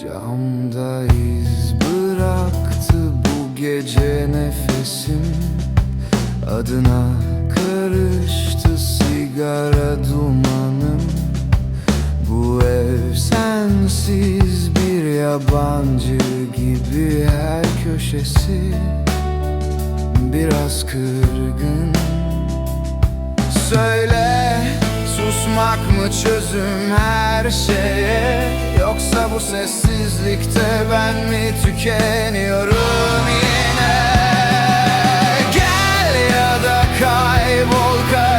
Camda iz bıraktı bu gece nefesim. Adına karıştı sigara dumanım. Bu ev sensiz bir yabancı gibi her köşesi. Biraz kırgın. Söyle susmak mı çözüm her şeye sessizlikte ben mi tükeniyorum yine? Gel ya da kaybol kararını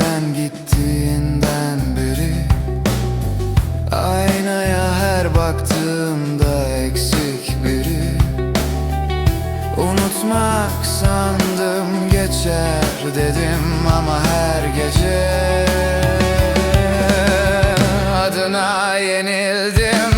Sen gittiğinden beri Aynaya her baktığımda eksik biri. Unutmak sandım geçer dedim ama her gece Adına yenildim.